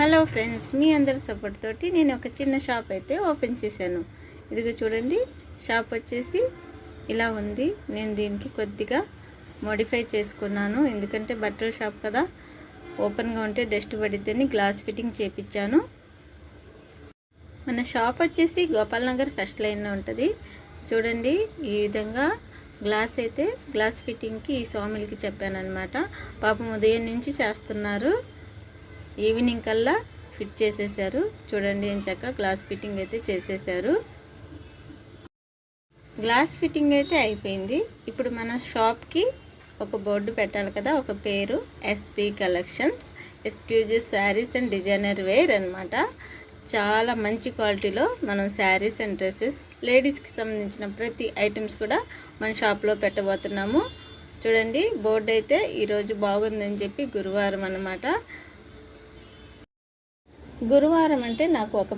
Hello friends మీ అందరి support తోటి నేను ఒక చిన్న షాప్ అయితే ఓపెన్ చేశాను. ఇదిగో చూడండి షాప్ వచ్చేసి ఇలా ఉంది. నేను దీనికి కొద్దిగా మోడిఫై చేసుకున్నాను. ఎందుకంటే బట్టల షాప్ కదా ఓపెన్గా ఉంటే డస్ట్ పడిద్దని గ్లాస్ ఫిట్టింగ్ చేపించాను మన షాప్ వచ్చేసి గోపాల్ నగర్ ఫస్ట్ లైన్లో ఉంటుంది. చూడండి ఈ విధంగా గ్లాస్ అయితే గ్లాస్ ఫిట్టింగ్కి ఈ చెప్పాను చెప్పానమాట పాపం ఉదయం నుంచి చేస్తున్నారు. ఈవినింగ్ కల్లా ఫిట్ చేసేసారు. చూడండి అని చక్క గ్లాస్ ఫిట్టింగ్ అయితే చేసేసారు. గ్లాస్ ఫిట్టింగ్ అయితే అయిపోయింది. ఇప్పుడు మన షాప్కి ఒక బోర్డు పెట్టాలి కదా ఒక పేరు SP collections. Exclusive sarees and designer wear అనమాట చాలా మంచి క్వాలిటీలో మనం శారీస్ అండ్ డ్రెస్సెస్ లేడీస్కి సంబంధించిన ప్రతి ఐటమ్స్ కూడా మన షాప్లో పెట్టబోతున్నాము. చూడండి బోర్డు అయితే ఈరోజు బాగుందని చెప్పి గురువారం అనమాట గురువారం అంటే నాకు ఒక